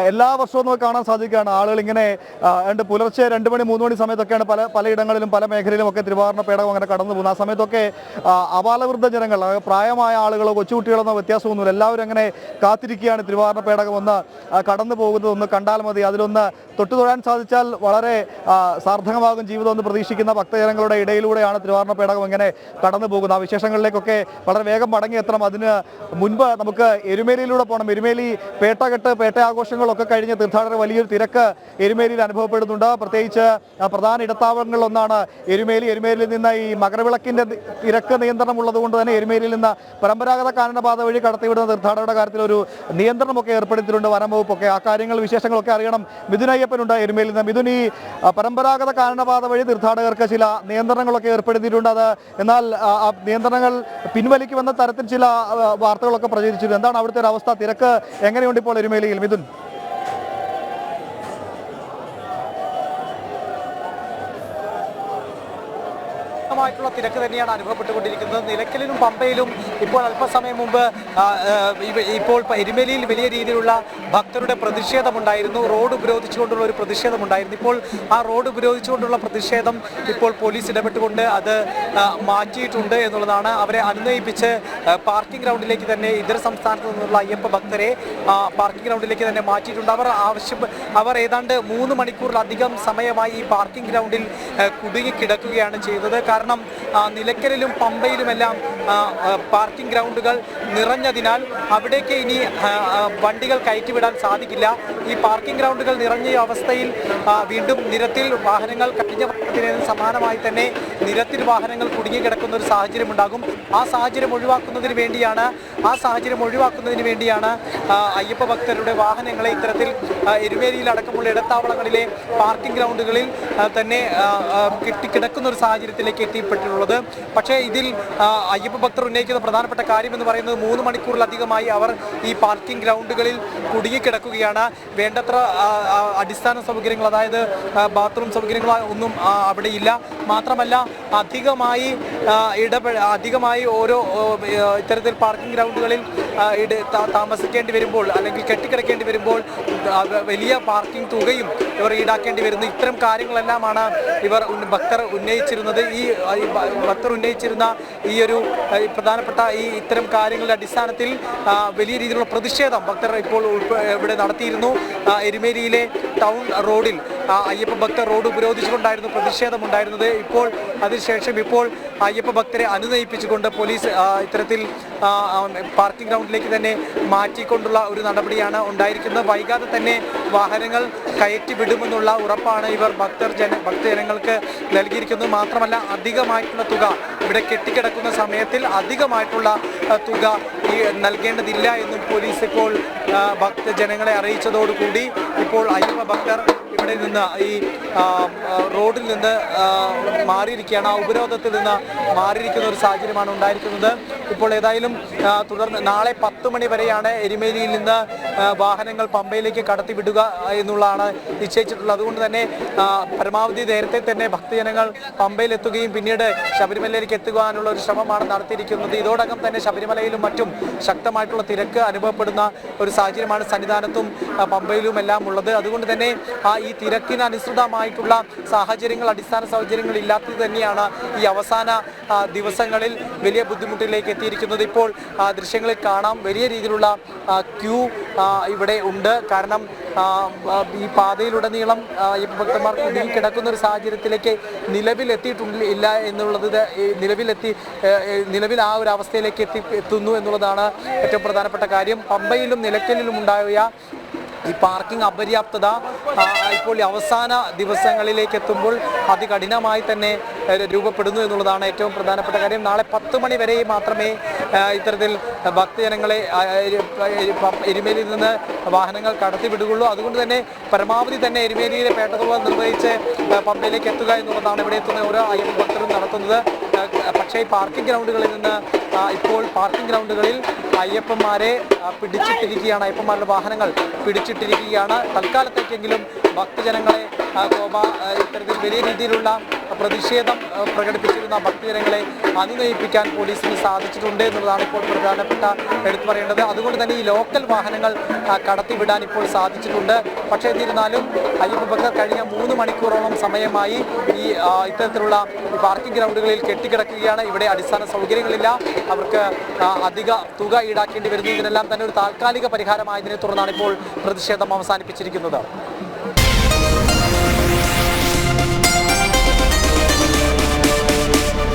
എല്ലാ വർഷവും നമുക്ക് കാണാൻ സാധിക്കുകയാണ്. ആളുകൾ ഇങ്ങനെ രണ്ട് പുലർച്ചെ രണ്ട് മണി മൂന്ന് മണി സമയത്തൊക്കെയാണ് പല പലയിടങ്ങളിലും പല മേഖലയിലും ഒക്കെ തിരുവാഭരണ പേടകം അങ്ങനെ കടന്നു പോകുന്നത്. ആ സമയത്തൊക്കെ അപാലവൃദ്ധ ജനങ്ങൾ പ്രായമായ ആളുകളോ കൊച്ചുകുട്ടികളോ വ്യത്യാസമൊന്നുമില്ല. എല്ലാവരും അങ്ങനെ കാത്തിരിക്കുകയാണ് തിരുവാഭരണ പേടകം ഒന്ന് കടന്നു പോകുന്നത് ഒന്ന് കണ്ടാൽ മതി. അതിലൊന്ന് തൊട്ടു തൊഴാൻ സാധിച്ചാൽ വളരെ സാർത്ഥകമാകും ജീവിതം എന്ന് പ്രതീക്ഷിക്കുന്ന ഭക്തജനങ്ങളുടെ ഇടയിലൂടെയാണ് തിരുവാഭരണ പേടകം ഇങ്ങനെ കടന്നു പോകുന്നത്. ആ വിശേഷങ്ങളിലേക്കൊക്കെ വളരെ വേഗം മടങ്ങിയെത്തണം. അതിന് മുൻപ് നമുക്ക് എരുമേലിയിലൂടെ പോകണം. എരുമേലി പേട്ടകെട്ട് പേട്ട ആഘോഷങ്ങളൊക്കെ കഴിഞ്ഞ് തീർത്ഥാടകർ വലിയൊരു തിരക്ക് എരുമേലിയിൽ അനുഭവപ്പെടുന്നുണ്ട്. പ്രത്യേകിച്ച് പ്രധാന ഇടത്താവളങ്ങളിലൊന്നാണ് എരുമേലി. എരുമേലിയിൽ നിന്ന് ഈ മകരവിളക്കിന്റെ തിരക്ക് നിയന്ത്രണം ഉള്ളതുകൊണ്ട് തന്നെ എരുമേലിയിൽ നിന്ന് പരമ്പരാഗത കാനനപാത വഴി കടത്തിവിടുന്ന തീർത്ഥാടകരുടെ കാര്യത്തിൽ ഒരു നിയന്ത്രണമൊക്കെ ഏർപ്പെടുത്തിയിട്ടുണ്ട് വനം വകുപ്പൊക്കെ ആ കാര്യങ്ങൾ വിശേഷങ്ങളൊക്കെ അറിയണം. മിഥുൻ അയ്യപ്പനുണ്ട് എരുമേലിൽ നിന്ന്. മിഥുൻ ഈ പരമ്പരാഗത കാനനപാത വഴി തീർത്ഥാടകർക്ക് ചില നിയന്ത്രണങ്ങളൊക്കെ ഏർപ്പെടുത്തിയിട്ടുണ്ട് അത്. എന്നാൽ ആ നിയന്ത്രണങ്ങൾ പിൻവലിക്കുമെന്ന തരത്തിൽ ചില വാർത്തകളൊക്കെ പ്രചരിച്ചിട്ടുണ്ട്. എന്താണ് അവിടുത്തെ ഒരു അവസ്ഥ? തിരക്ക് എങ്ങനെയുണ്ട് ഇപ്പോൾ എരുമേലിയിൽ? മിഥുൻ. ശക്തമായിട്ടുള്ള തിരക്ക് തന്നെയാണ് അനുഭവപ്പെട്ടുകൊണ്ടിരിക്കുന്നത്. നിലയ്ക്കലിലും പമ്പയിലും ഇപ്പോൾ അല്പസമയം മുമ്പ് ഇപ്പോൾ എരുമേലിയിൽ വലിയ രീതിയിലുള്ള ഭക്തരുടെ പ്രതിഷേധമുണ്ടായിരുന്നു. റോഡ് ഉപരോധിച്ചുകൊണ്ടുള്ള ഒരു പ്രതിഷേധമുണ്ടായിരുന്നു. ഇപ്പോൾ ആ റോഡ് ഉപരോധിച്ചുകൊണ്ടുള്ള പ്രതിഷേധം ഇപ്പോൾ പോലീസ് ഇടപെട്ടുകൊണ്ട് അത് മാറ്റിയിട്ടുണ്ട് എന്നുള്ളതാണ് അവരെ അനുനയിപ്പിച്ച് പാർക്കിംഗ് ഗ്രൗണ്ടിലേക്ക് തന്നെ ഇതര സംസ്ഥാനത്ത് നിന്നുള്ള അയ്യപ്പ ഭക്തരെ പാർക്കിംഗ് ഗ്രൗണ്ടിലേക്ക് തന്നെ മാറ്റിയിട്ടുണ്ട്. അവർ ആവശ്യം അവർ ഏതാണ്ട് മൂന്ന് മണിക്കൂറിലധികം സമയമായി ഈ പാർക്കിംഗ് ഗ്രൗണ്ടിൽ കുടുങ്ങി കുടുങ്ങിക്കിടക്കുകയാണ് ചെയ്തത്. കാരണം നിലയ്ക്കലിലും പമ്പയിലുമെല്ലാം പാർക്കിംഗ് ഗ്രൗണ്ടുകൾ നിറഞ്ഞതിനാൽ അവിടേക്ക് ഇനി വണ്ടികൾ കയറ്റിവിടാൻ സാധിക്കില്ല. ഈ പാർക്കിംഗ് ഗ്രൗണ്ടുകൾ നിറഞ്ഞ അവസ്ഥയിൽ വീണ്ടും നിരത്തിൽ വാഹനങ്ങൾ കഴിഞ്ഞ വർഷത്തിനു സമാനമായി തന്നെ നിരത്തിൽ വാഹനങ്ങൾ കുടുങ്ങിക്കിടക്കുന്ന ഒരു സാഹചര്യം ഉണ്ടാകും ആ സാഹചര്യം ഒഴിവാക്കുന്നതിന് വേണ്ടിയാണ് ആ സാഹചര്യം ഒഴിവാക്കുന്നതിന് വേണ്ടിയാണ് അയ്യപ്പ ഭക്തരുടെ വാഹനങ്ങളെ ഇത്തരത്തിൽ എരുമേരിയിലടക്കമുള്ള ഇടത്താവളങ്ങളിലെ പാർക്കിംഗ് ഗ്രൗണ്ടുകളിൽ തന്നെ കിടക്കുന്ന ഒരു സാഹചര്യത്തിലേക്ക് എത്തിപ്പെട്ടിട്ടുള്ളത്. പക്ഷേ ഇതിൽ അയ്യപ്പ ഭക്തർ ഉന്നയിക്കുന്ന പ്രധാനപ്പെട്ട കാര്യം എന്ന് പറയുന്നത് മൂന്ന് മണിക്കൂറിലധികമായി അവർ ഈ പാർക്കിംഗ് ഗ്രൗണ്ടുകളിൽ കുടുങ്ങിക്കിടക്കുകയാണ് വേണ്ടത്ര അടിസ്ഥാന സൗകര്യങ്ങൾ അതായത് ബാത്റൂം സൗകര്യങ്ങൾ ഒന്നും അവിടെ ഇല്ല. മാത്രമല്ല അധികമായി ഇടപെ അധികമായി ഓരോ ഇത്തരത്തിൽ പാർക്കിംഗ് ഗ്രൗണ്ടുകളിൽ താമസിക്കേണ്ടി വരുമ്പോൾ അല്ലെങ്കിൽ കെട്ടിക്കിടക്കേണ്ടി വരുമ്പോൾ വലിയ പാർക്കിംഗ് തുകയും ഇവർ ഈടാക്കേണ്ടി വരുന്നു. ഇത്തരം കാര്യങ്ങളെല്ലാമാണ് ഇവർ ഭക്തർ ഉന്നയിച്ചിരുന്നത്. ഈ ഭക്തർ ഉന്നയിച്ചിരുന്ന ഈ ഒരു പ്രധാനപ്പെട്ട ഈ ഇത്തരം കാര്യങ്ങളുടെ അടിസ്ഥാനത്തിൽ വലിയ രീതിയിലുള്ള പ്രതിഷേധം ഭക്തർ ഇപ്പോൾ ഇവിടെ നടത്തിയിരുന്നു. എരുമേരിയിലെ ടൗൺ റോഡിൽ അയ്യപ്പ ഭക്തർ റോഡ് ഉപരോധിച്ചുകൊണ്ടായിരുന്നു പ്രതിഷേധമുണ്ടായിരുന്നത്. ഇപ്പോൾ അതിനുശേഷം ഇപ്പോൾ അയ്യപ്പ ഭക്തരെ അനുനയിപ്പിച്ചുകൊണ്ട് പോലീസ് ഇത്തരത്തിൽ പാർക്കിംഗ് ഗ്രൗണ്ടിലേക്ക് തന്നെ മാറ്റിക്കൊണ്ടുള്ള ഒരു നടപടിയാണ് ഉണ്ടായിരിക്കുന്നത്. വൈകാതെ തന്നെ വാഹനങ്ങൾ കയറ്റി വിടുമെന്നുള്ള ഉറപ്പാണ് ഇവർ ഭക്തർ ജന ഭക്തജനങ്ങൾക്ക് നൽകിയിരിക്കുന്നത്. മാത്രമല്ല അധികമായിട്ടുള്ള തുക ഇവിടെ കെട്ടിക്കിടക്കുന്ന സമയത്തിൽ അധികമായിട്ടുള്ള തുക ഈ നൽകേണ്ടതില്ല എന്നും പോലീസ് ഇപ്പോൾ ഭക്തജനങ്ങളെ അറിയിച്ചതോടുകൂടി ഇപ്പോൾ അയ്യപ്പ ഭക്തർ ഇവിടെ നിന്ന് ഈ റോഡിൽ നിന്ന് മാറിയിരിക്കുകയാണ്. ആ ഉപരോധത്തിൽ നിന്ന് മാറിയിരിക്കുന്ന ഒരു സാഹചര്യമാണ് ഉണ്ടായിരിക്കുന്നത്. ഇപ്പോൾ ഏതായാലും തുടർന്ന് നാളെ പത്ത് മണി വരെയാണ് എരുമേലിയിൽ നിന്ന് വാഹനങ്ങൾ പമ്പയിലേക്ക് കടത്തിവിടുക എന്നുള്ളതാണ് നിശ്ചയിച്ചിട്ടുള്ളത്. അതുകൊണ്ട് തന്നെ പരമാവധി നേരത്തെ തന്നെ ഭക്തജനങ്ങൾ പമ്പയിലെത്തുകയും പിന്നീട് ശബരിമലയിലേക്ക് എത്തുവാനുള്ള ഒരു ശ്രമമാണ് നടത്തിയിരിക്കുന്നത്. ഇതോടകം തന്നെ ശബരിമലയിലും മറ്റും ശക്തമായിട്ടുള്ള തിരക്ക് അനുഭവപ്പെടുന്ന ഒരു സാഹചര്യമാണ് സന്നിധാനത്തും പമ്പയിലും എല്ലാം ഉള്ളത്. അതുകൊണ്ട് തന്നെ ആ ഈ തിരക്കിന് അനുസൃതമായിട്ടുള്ള സാഹചര്യങ്ങൾ അടിസ്ഥാന സൗകര്യങ്ങൾ ഇല്ലാത്തത് തന്നെയാണ് ഈ അവസാന ദിവസങ്ങളിൽ വലിയ ബുദ്ധിമുട്ടിലേക്ക് എത്തിയിരിക്കുന്നത്. ഇപ്പോൾ ദൃശ്യങ്ങളിൽ കാണാം. വലിയ രീതിയിലുള്ള ക്യൂ ഇവിടെ ഉണ്ട്. കാരണം ഈ പാതയിലുടനീളം ഈ ഭക്തന്മാർ കുടുങ്ങി കിടക്കുന്ന ഒരു സാഹചര്യത്തിലേക്ക് നിലവിൽ എത്തിയിട്ടുണ്ട് ഇല്ല എന്നുള്ളത് നിലവിലെത്തി നിലവിൽ ആ ഒരു അവസ്ഥയിലേക്ക് എത്തി എത്തുന്നു എന്നുള്ളതാണ് ഏറ്റവും പ്രധാനപ്പെട്ട കാര്യം. പമ്പയിലും നിലയ്ക്കലിലും ഉണ്ടായ ഈ പാർക്കിംഗ് അപര്യാപ്തത ഇപ്പോൾ അവസാന ദിവസങ്ങളിലേക്ക് എത്തുമ്പോൾ അതികഠിനമായി തന്നെ രൂപപ്പെടുന്നു എന്നുള്ളതാണ് ഏറ്റവും പ്രധാനപ്പെട്ട കാര്യം. നാളെ പത്ത് മണി വരെ മാത്രമേ ഇത്തരത്തിൽ ഭക്തജനങ്ങളെ എരുമേലിയിൽ നിന്ന് വാഹനങ്ങൾ കടത്തി വിടുകയുള്ളൂ. അതുകൊണ്ട് തന്നെ പരമാവധി തന്നെ എരുമേലിയിലെ പേട്ടതുള്ള നിർവഹിച്ച് പമ്പയിലേക്ക് എത്തുക എന്നുള്ളതാണ് ഇവിടെ എത്തുന്ന ഓരോ അയ്യപ്പ ഭക്തരും നടത്തുന്നത്. പക്ഷേ ഈ പാർക്കിംഗ് ഗ്രൗണ്ടുകളിൽ നിന്ന് ഇപ്പോൾ പാർക്കിംഗ് ഗ്രൗണ്ടുകളിൽ അയ്യപ്പന്മാരെ പിടിച്ചിട്ടിരിക്കുകയാണ്. അയ്യപ്പന്മാരുടെ വാഹനങ്ങൾ പിടിച്ചിട്ടിരിക്കുകയാണ്. തൽക്കാലത്തേക്കെങ്കിലും ഭക്തജനങ്ങളെ ആ, ഇത്തരത്തിൽ വലിയ രീതിയിലുള്ള പ്രതിഷേധം പ്രകടിപ്പിച്ചിരുന്ന ഭക്തജനങ്ങളെ അനുനയിപ്പിക്കാൻ പോലീസിന് സാധിച്ചിട്ടുണ്ട് എന്നുള്ളതാണ് ഇപ്പോൾ പ്രധാനപ്പെട്ട എടുത്തു പറയേണ്ടത്. അതുകൊണ്ട് തന്നെ ഈ ലോക്കൽ വാഹനങ്ങൾ കടത്തിവിടാൻ ഇപ്പോൾ സാധിച്ചിട്ടുണ്ട്. പക്ഷേ എന്നിരുന്നാലും അയ്യപ്പ ഭക്തർ കഴിഞ്ഞ മൂന്ന് മണിക്കൂറോളം സമയമായി ഈ ഇത്തരത്തിലുള്ള പാർക്കിംഗ് ഗ്രൗണ്ടുകളിൽ കെട്ടിക്കിടക്കുകയാണ്. ഇവിടെ അടിസ്ഥാന സൗകര്യങ്ങളില്ല. അവർക്ക് അധിക തുക ഈടാക്കേണ്ടി വരുന്നു. ഇതിനെല്ലാം തന്നെ ഒരു താൽക്കാലിക പരിഹാരമായതിനെ തുടർന്നാണ് ഇപ്പോൾ പ്രതിഷേധം അവസാനിപ്പിച്ചിരിക്കുന്നത്.